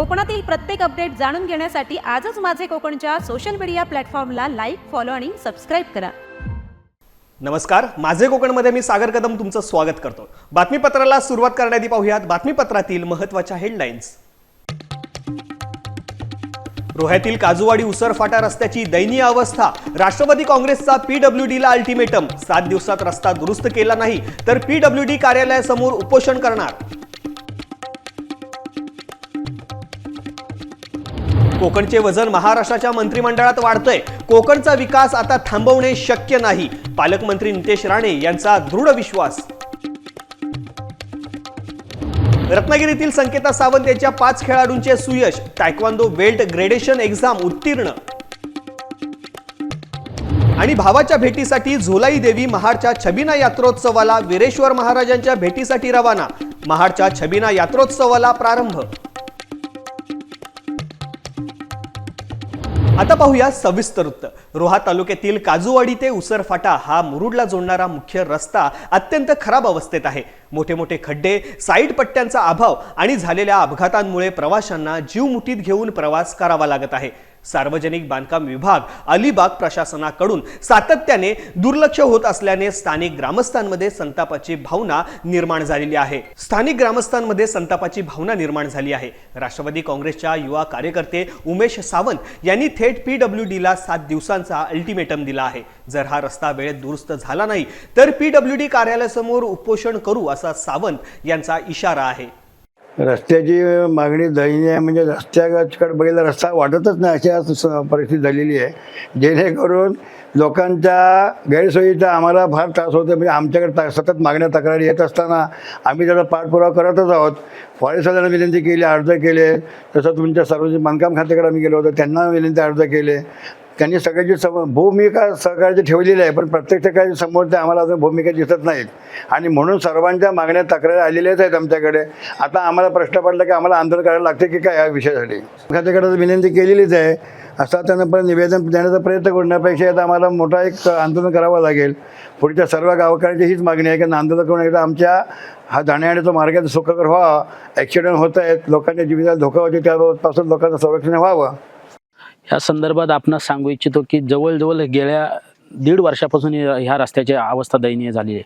कोकणातील प्रत्येक अपडेट जाणून घेण्यासाठी आजच माझे कोकणच्या सोशल मीडिया प्लॅटफॉर्मला लाईक फॉलो आणि सबस्क्राईब करा. नमस्कार माझे कोकणमध्ये मी सागर कदम तुमचं स्वागत करतो. बातमीपत्राला सुरुवात करण्याआधी पाहूयात बातमीपत्रातील महत्त्वाच्या हेडलाईन्स रोह्यातील काजूवाडी उसर फाटा रस्त्याची दयनीय अवस्था. राष्ट्रवादी काँग्रेसचा पीडब्ल्यू डीला अल्टिमेटम सात दिवसात रस्ता दुरुस्त केला नाही तर पीडब्ल्यू डी कार्यालयासमोर उपोषण करणार. कोकणचे वजन महाराष्ट्राच्या मंत्रिमंडळात वाढतंय. कोकणचा विकास आता थांबवणे शक्य नाही. पालकमंत्री नितेश राणे यांचा दृढ विश्वास. रत्नागिरीतील संकेता सावंत यांच्या पाच खेळाडूंचे सुयश. टायक्वांदो बेल्ट ग्रेडेशन एक्झाम उत्तीर्ण. आणि भावाच्या भेटीसाठी झोलाई देवी महाडच्या छबिना यात्रोत्सवाला वीरेश्वर महाराजांच्या भेटीसाठी रवाना. महाडच्या छबिना यात्रोत्सवाला प्रारंभ. आता पाहूया सविस्तर वृत्त रोहा तालुक्यातील काजूवाडी ते उसरफाटा हा मुरुडला जोडणारा मुख्य रस्ता अत्यंत खराब अवस्थेत आहे. मोठे मोठे खड्डे साईड पट्ट्यांचा अभाव आणि झालेल्या अपघातांमुळे प्रवाशांना जीव मुठीत घेऊन प्रवास करावा लागत आहे. सार्वजनिक बांधकाम विभाग अलिबाग प्रशासनाकडून सातत्याने दुर्लक्ष होत असल्याने स्थानिक ग्रामस्थांमध्ये संतापाची भावना निर्माण झालेली आहे. स्थानिक ग्रामस्थांमध्ये संतापाची भावना निर्माण झाली आहे. राष्ट्रवादी काँग्रेसच्या युवा कार्यकर्ते उमेश सावंत यांनी थेट पीडब्ल्यू डीला सात दिवसांचा अल्टिमेटम दिला आहे. जर हा रस्ता वेळेत दुरुस्त झाला नाही तर पीडब्ल्यू डी कार्यालयासमोर उपोषण करू असा सावंत यांचा इशारा आहे. रस्त्याची मागणी दयनीय म्हणजे रस्त्याकडे बघितला रस्ता वाटतच नाही अशा परिस्थिती झालेली आहे. जेणेकरून लोकांच्या गैरसोयीचा आम्हाला फार त्रास होतो म्हणजे आमच्याकडे ता सतत मागण्या तक्रारी येत असताना आम्ही त्याचा पाठपुरावा करतच आहोत. फॉरेस्टवाल्यांना विनंती केली अर्ज केले. तसं तुमच्या सार्वजनिक बांधकाम खात्याकडे आम्ही गेलो होतो त्यांना विनंती अर्ज केले. त्यांनी सगळ्याची सम भूमिका सहकार्याची ठेवलेली आहे पण प्रत्यक्ष काही समोर ते आम्हाला अजून भूमिका दिसत नाहीत. आणि म्हणून सर्वांच्या मागण्या तक्रारी आलेल्याच आहेत आमच्याकडे. आता आम्हाला प्रश्न पडला की आम्हाला आंदोलन करायला लागते की काय या विषयासाठी? खात्याकडे विनंती केलेलीच आहे. असा त्यांना पण निवेदन देण्याचा प्रयत्न करण्यापेक्षा आता आम्हाला मोठा एक आंदोलन करावं लागेल. पुढच्या सर्व गावकऱ्यांची हीच मागणी आहे की आंदोलन करून एकदा आमच्या हा जाण्यायेण्याचा मार्ग सुखकर व्हावा. ॲक्सिडेंट होत आहेत लोकांच्या जीविताला धोका होते त्यापासून लोकांचं संरक्षण व्हावं. ह्या संदर्भात आपण सांगू इच्छितो की जवळजवळ गेल्या दीड वर्षापासून ह्या रस्त्याची अवस्था दयनीय झाली आहे.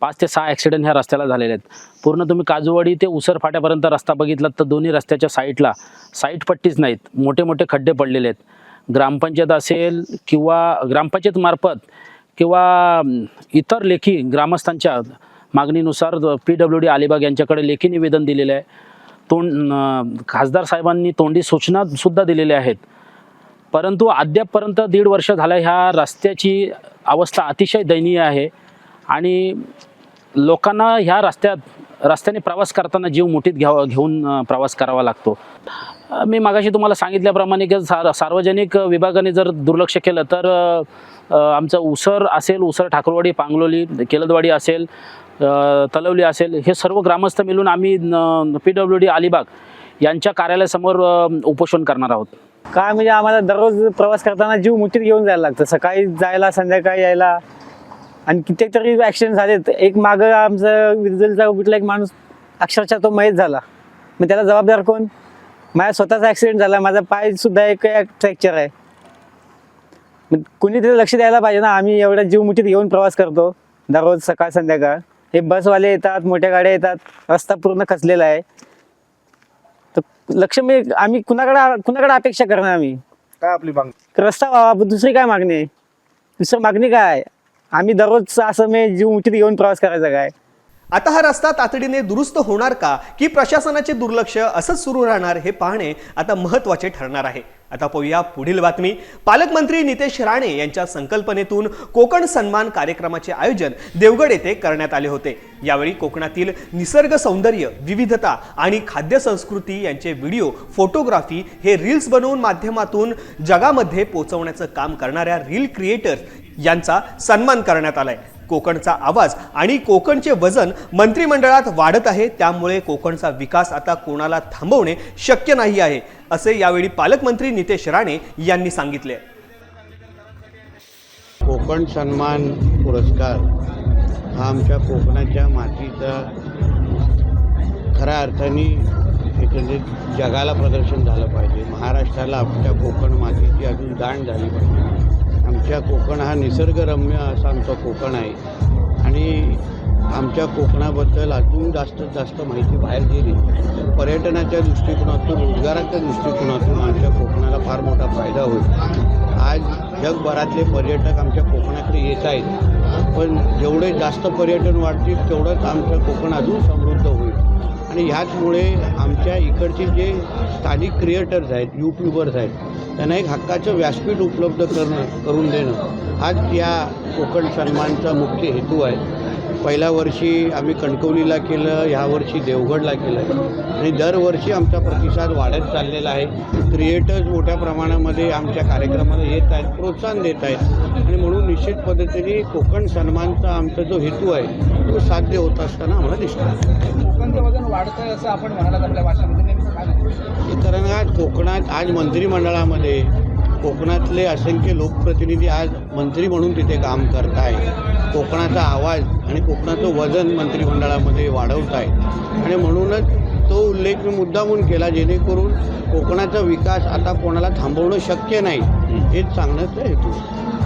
पाच ते सहा ॲक्सिडेंट ह्या रस्त्याला झालेले आहेत. पूर्ण तुम्ही काजूवाडी ते उसर फाट्यापर्यंत रस्ता बघितलात तर दोन्ही रस्त्याच्या साईडला साईट पट्टीच नाहीत. मोठे मोठे खड्डे पडलेले आहेत. ग्रामपंचायत असेल किंवा ग्रामपंचायत मार्फत किंवा इतर लेखी ग्रामस्थांच्या मागणीनुसार पी डब्ल्यू डी अलिबाग यांच्याकडे लेखी निवेदन दिलेलं आहे. तोंड खासदार साहेबांनी तोंडी सूचनासुद्धा दिलेल्या आहेत. परंतु अद्यापपर्यंत दीड वर्ष झालं ह्या रस्त्याची अवस्था अतिशय दयनीय आहे. आणि लोकांना ह्या रस्त्यात रस्त्याने प्रवास करताना जीव मुठीत घ्यावा घेऊन प्रवास करावा लागतो. मी मागाशी तुम्हाला सांगितल्याप्रमाणे की सार सार्वजनिक विभागाने जर दुर्लक्ष केलं तर आमचं उसर असेल उसर ठाकूरवाडी पांगलोली केलदवाडी असेल तलवली असेल हे सर्व ग्रामस्थ मिळून आम्ही पी डब्ल्यू डी अलिबाग यांच्या कार्यालयासमोर उपोषण करणार आहोत. काय म्हणजे आम्हाला दररोज प्रवास करताना जीव मुठीत घेऊन जायला लागतं. सकाळी जायला संध्याकाळी यायला. आणि कित्येक तरी ॲक्सिडेंट झालेत. एक मागं आमचं विदलचा कुठला एक माणूस अक्षरशः तो मयत झाला. मग त्याला जबाबदार कोण? माझ्या स्वतःचा ॲक्सिडेंट झाला. माझा पाय सुद्धा एक फ्रॅक्चर आहे. मग कुणी तिथे लक्ष द्यायला पाहिजे ना? आम्ही एवढा जीव मुठीत घेऊन प्रवास करतो. दररोज सकाळ संध्याकाळ. हे बसवाले येतात मोठ्या गाड्या येतात. रस्ता पूर्ण खचलेला आहे. लक्ष मी आम्ही कुणाकडे कुणाकडे अपेक्षा करणार आम्ही? काय आपली मागणी? रस्ता व्हावा दुसरी काय मागणी? आहे दुसरं मागणी काय? आम्ही दररोज असं मी जीव मुठीत घेऊन प्रवास करायचा काय? आता हा रस्ता तातडीने दुरुस्त होणार का? की प्रशासनाचे दुर्लक्ष असंच सुरू राहणार हे पाहणे आता महत्त्वाचे ठरणार आहे. आता पाहूया पुढील बातमी. पालकमंत्री नितेश राणे यांच्या संकल्पनेतून कोकण सन्मान कार्यक्रमाचे आयोजन देवगड येथे करण्यात आले होते. यावेळी कोकणातील निसर्ग सौंदर्य विविधता आणि खाद्य संस्कृती यांचे व्हिडिओ फोटोग्राफी हे रील्स बनवून माध्यमातून जगामध्ये पोहोचवण्याचं काम करणाऱ्या रील क्रिएटर्स यांचा सन्मान करण्यात आलाय. कोकणचा आवाज आणि कोकणचे वजन मंत्रिमंडळात वाढत आहे त्यामुळे कोकणचा विकास आता कोणाला थांबवणे शक्य नाही आहे असे यावेळी पालकमंत्री नितेश राणे यांनी सांगितले. कोकण सन्मान पुरस्कार हा आमच्या कोकणाच्या मातीचा खऱ्या अर्थाने एक जगाला प्रदर्शन झालं पाहिजे. महाराष्ट्राला आमच्या कोकण मातीची अजून जाण झाली पाहिजे. आमच्या कोकण हा निसर्गरम्य असा आमचा कोकण आहे. आणि आमच्या कोकणाबद्दल अजून जास्तीत जास्त माहिती बाहेर गेली तर पर्यटनाच्या दृष्टिकोनातून रोजगाराच्या दृष्टिकोनातून आमच्या कोकणाला फार मोठा फायदा होईल. आज जगभरातले पर्यटक आमच्या कोकणाकडे येत आहेत. पण जेवढे जास्त पर्यटन वाढतील तेवढंच आमचं कोकण अजून समृद्ध होईल. आणि ह्याचमुळे आमच्या इकडचे जे स्थानिक क्रिएटर्स आहेत यूट्यूबर्स आहेत त्यांना एक हक्काचं व्यासपीठ उपलब्ध करणं करून देणं हाच या कोकण सन्मानचा मुख्य हेतू आहे. पहिल्या वर्षी आम्ही कणकवलीला केलं ह्या वर्षी देवगडला केलं. आहे आणि दरवर्षी आमचा प्रतिसाद वाढत चाललेला आहे. क्रिएटर्स मोठ्या प्रमाणामध्ये आमच्या कार्यक्रमाला येत आहेत प्रोत्साहन देत आहेत. आणि म्हणून निश्चित पद्धतीने कोकण सन्मानचा आमचा जो हेतू आहे तो साध्य होत असताना आम्हाला दिसतो. कोकणचं वजन वाढतंय असं आपण म्हणालात आपल्या भाषेमध्ये. कारण आज कोकणात आज मंत्रिमंडळामध्ये कोकणातले असंख्य लोकप्रतिनिधी आज मंत्री म्हणून तिथे काम करत आहे कोकणाचा आवाज आणि कोकणाचं वजन मंत्रिमंडळामध्ये वाढवत आहे. आणि म्हणूनच तो उल्लेख मी मुद्दामून केला जेणेकरून कोकणाचा विकास आता कोणाला थांबवणं शक्य नाही. हेच सांगण्याचा हेतू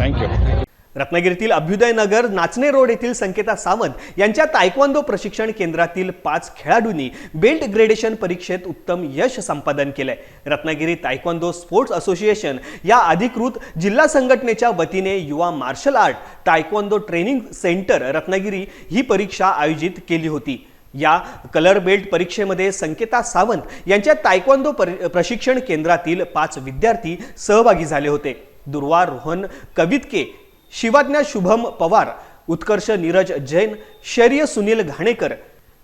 आहे. रत्नागिरीतील अभ्युदय नगर नाचणे रोड येथील संकेता सावंत यांच्या तायक्वांदो प्रशिक्षण केंद्रातील पाच खेळाडूंनी बेल्ट ग्रेडेशन परीक्षेत उत्तम यश संपादन केलंय. रत्नागिरी तायक्वांदो स्पोर्ट्स असोसिएशन या अधिकृत जिल्हा संघटनेच्या वतीने युवा martial art taekwondo training centre Ratnagiri ही परीक्षा आयोजित केली होती. या कलर बेल्ट परीक्षेमध्ये संकेता सावंत यांच्या तायक्वांदो प्रशिक्षण केंद्रातील पाच विद्यार्थी सहभागी झाले होते. दुर्वा रोहन कवितके शिवाज्ञा शुभम पवार उत्कर्ष नीरज जैन शौर्य सुनील घाणेकर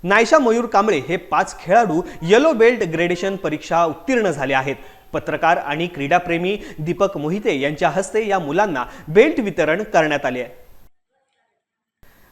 नायशा मयूर कांबळे हे पाच खेळाडू येलो बेल्ट ग्रेडेशन परीक्षा उत्तीर्ण झाले आहेत. पत्रकार आणि क्रीडाप्रेमी दीपक मोहिते यांच्या हस्ते या मुलांना बेल्ट वितरण करण्यात आले आहे.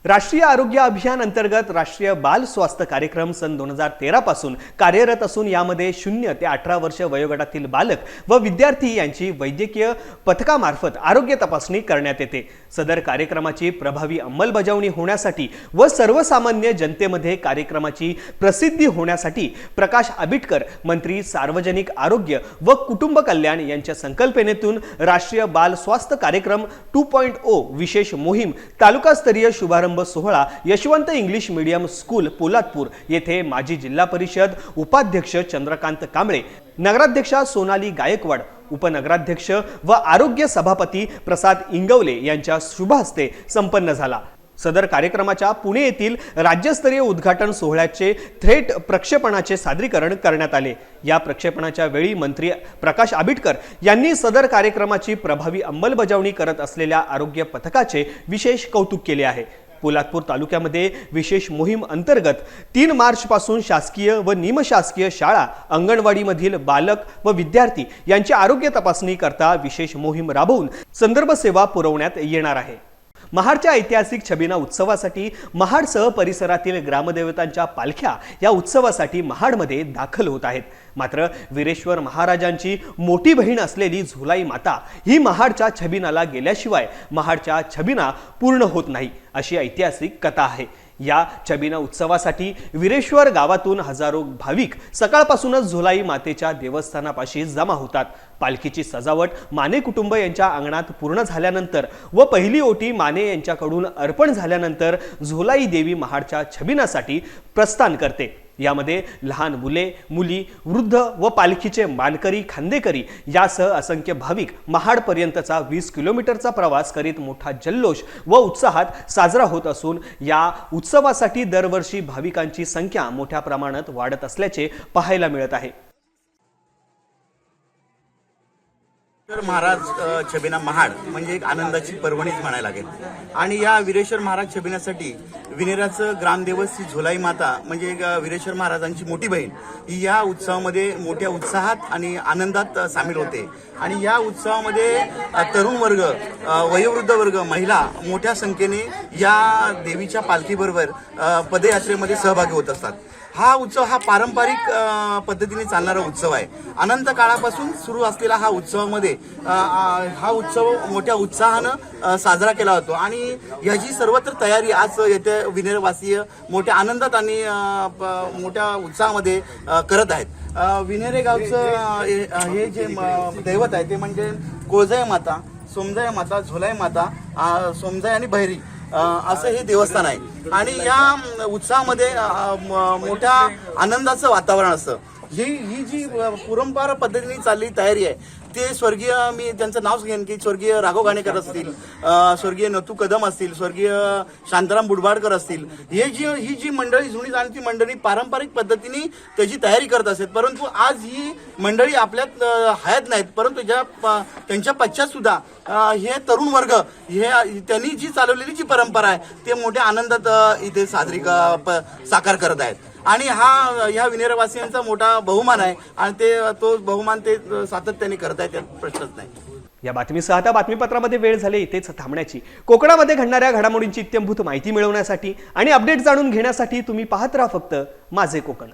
राष्ट्रीय आरोग्य अभियान अंतर्गत राष्ट्रीय बाल स्वास्थ्य कार्यक्रम सन दोन हजार तेरा पासून कार्यरत असून यामध्ये शून्य ते अठरा वर्ष वयोगटातील बालक व विद्यार्थी यांची वैद्यकीय पथकामार्फत आरोग्य तपासणी करण्यात येते. सदर कार्यक्रमाची प्रभावी अंमलबजावणी होण्यासाठी व सर्वसामान्य जनतेमध्ये कार्यक्रमाची प्रसिद्धी होण्यासाठी प्रकाश आबिटकर मंत्री सार्वजनिक आरोग्य व कुटुंब कल्याण यांच्या संकल्पनेतून राष्ट्रीय बाल स्वास्थ्य कार्यक्रम टू पॉईंट ओ विशेष मोहीम तालुकास्तरीय शुभारंभ सोहळा Yashwant English medium school Poladpur येथे माजी जिल्हा परिषद उपाध्यक्ष चंद्रकांत कांबळे नगराध्यक्षा सोनाली गायकवाड उपनगराध्यक्ष व आरोग्य सभापती प्रसाद इंगवले यांच्या शुभहस्ते संपन्न झाला. सदर कार्यक्रमाच्या पुणे येथील राज्यस्तरीय उद्घाटन सोहळ्याचे थेट प्रक्षेपणाचे सादरीकरण करण्यात आले. या प्रक्षेपणाच्या वेळी मंत्री प्रकाश आबिटकर यांनी सदर कार्यक्रमाची प्रभावी अंमलबजावणी करत असलेल्या आरोग्य पथकाचे विशेष कौतुक केले आहे. पोलादपूर तालुक्यामध्ये विशेष मोहीम अंतर्गत तीन मार्चपासून शासकीय व निमशासकीय शाळा अंगणवाडीमधील बालक व विद्यार्थी यांची आरोग्य तपासणी करता विशेष मोहीम राबवून संदर्भ सेवा पुरवण्यात येणार आहे. महाडच्या ऐतिहासिक छबिना उत्सवासाठी महाडसह परिसरातील ग्रामदेवतांच्या पालख्या या उत्सवासाठी महाडमध्ये दाखल होत आहेत. मात्र वीरेश्वर महाराजांची मोठी बहीण असलेली झुलाई माता ही महाडच्या छबिनाला गेल्याशिवाय महाडच्या छबिना पूर्ण होत नाही अशी ऐतिहासिक कथा आहे. या छबिना उत्सवासाठी वीरेश्वर गावातून हजारो भाविक सकाळपासूनच झुलाई मातेच्या देवस्थानापाशी जमा होतात. पालखीची सजावट माने कुटुंब यांच्या अंगणात पूर्ण झाल्यानंतर व पहिली ओटी माने यांच्याकडून अर्पण झाल्यानंतर झुलाई देवी महाडच्या छबिनासाठी प्रस्थान करते. यामध्ये लहान मुले मुली वृद्ध व पालखीचे मानकरी खांदेकरी यासह असंख्य भाविक महाडपर्यंतचा वीस किलोमीटरचा प्रवास करीत मोठा जल्लोष व उत्साहात साजरा होत असून या उत्सवासाठी दरवर्षी भाविकांची संख्या मोठ्या प्रमाणात वाढत असल्याचे पाहायला मिळत आहे. वीरेश्वर महाराज छबिना महाड म्हणजे एक आनंदाची पर्वणीच म्हणायला लागेल. आणि या वीरेश्वर महाराज छबिनासाठी विनेराचं ग्रामदेवत श्री झोलाई माता म्हणजे वीरेश्वर महाराजांची मोठी बहीण ही या उत्सवामध्ये मोठ्या उत्साहात आणि आनंदात सामील होते. आणि या उत्सवामध्ये तरुण वर्ग वयोवृद्ध वर्ग महिला मोठ्या संख्येने या देवीच्या पालखीबरोबर पदयात्रेमध्ये सहभागी होत असतात. हा उत्सव हा पारंपरिक पद्धतीने चालणारा उत्सव आहे. अनंत काळापासून सुरू असलेला हा उत्सवामध्ये हा उत्सव मोठ्या उत्साहानं साजरा केला जातो. आणि याची सर्वत्र तयारी आज येथे विनेरवासीय मोठ्या आनंदात आणि प- मोठ्या उत्साहामध्ये करत आहेत. विनेरे गावचं हे हे जे म- दैवत आहे ते म्हणजे कोळजाई माता सोमजाई माता झोलाई माता अ, सोमजाई आणि बहिरी. असं हे देवस्थान आहे. आणि या उत्साहामध्ये उत्सवामध्ये मोठ्या आनंदाचं वातावरण असतं. ही ही जी पुरंपार पद्धतीने चाललेली तयारी आहे ते स्वर्गीय मी त्यांचं नाव घेईन की स्वर्गीय राघव घाणेकर असतील स्वर्गीय नतू कदम असतील स्वर्गीय शांताराम बुडबाडकर असतील हे जी ही जी मंडळी जुनी जाणती मंडळी पारंपरिक पद्धतीने त्याची तयारी करत असतात. परंतु आज ही मंडळी आपल्यात हयात नाहीत. परंतु ज्या प- त्यांच्या पश्चात सुद्धा हे तरुण वर्ग हे त्यांनी जी चालवलेली जी परंपरा आहे ते मोठ्या आनंदात इथे साजरी क- प- साकार करत आहेत. आणि हा ह्या विनेरवासियांचा मोठा बहुमान आहे आणि ते तो बहुमान ते सातत्याने करत आहेत त्यात प्रश्नच नाही. या बातमीसह आता बातमीपत्रामध्ये वेळ झाली इथेच थांबण्याची. कोकणामध्ये घडणाऱ्या घडामोडींची इत्यंभूत माहिती मिळवण्यासाठी आणि अपडेट जाणून घेण्यासाठी तुम्ही पाहत राहा फक्त माझे कोकण.